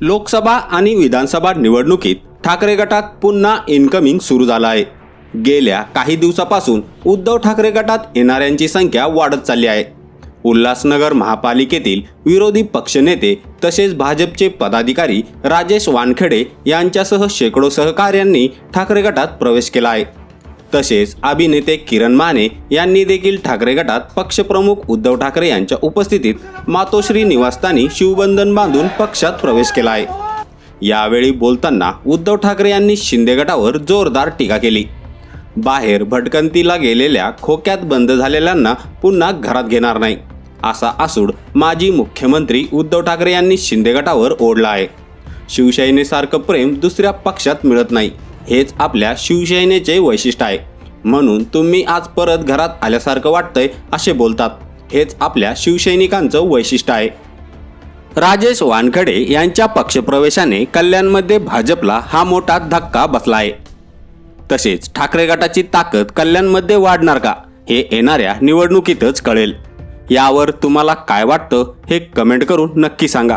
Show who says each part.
Speaker 1: लोकसभा आणि विधानसभा निवडणुकीत ठाकरे गटात पुन्हा इन्कमिंग सुरू झालं आहे गेल्या काही दिवसापासून उद्धव ठाकरे गटात येणाऱ्यांची संख्या वाढत चालली आहे. उल्हासनगर महापालिकेतील विरोधी पक्षनेते तसेच भाजपचे पदाधिकारी राजेश वानखेडे यांच्यासह शेकडो सहकाऱ्यांनी ठाकरे गटात प्रवेश केला आहे तसेच अभिनेते किरण माने यांनी देखील ठाकरे गटात पक्षप्रमुख उद्धव ठाकरे यांच्या उपस्थितीत मातोश्री निवासस्थानी शिवबंधन बांधून पक्षात प्रवेश केला आहे यावेळी बोलताना उद्धव ठाकरे यांनी शिंदे गटावर जोरदार टीका केली. बाहेर भटकंतीला गेलेल्या खोक्यात बंद झालेल्यांना पुन्हा घरात घेणार नाही असा आसूड माजी मुख्यमंत्री उद्धव ठाकरे यांनी शिंदे गटावर ओढला आहे शिवसेनेसारखं प्रेम दुसऱ्या पक्षात मिळत नाही. हेच आपल्या शिवसेनेचे वैशिष्ट्य आहे. म्हणून तुम्ही आज परत घरात आल्यासारखं वाटतंय असे बोलतात. हेच आपल्या शिवसैनिकांचं वैशिष्ट्य आहे. राजेश वानखडे यांच्या पक्षप्रवेशाने कल्याणमध्ये भाजपला हा मोठा धक्का बसला आहे. तसेच ठाकरे गटाची ताकद कल्याणमध्ये वाढणार का हे येणाऱ्या निवडणुकीतच कळेल. यावर तुम्हाला काय वाटतं हे कमेंट करून नक्की सांगा.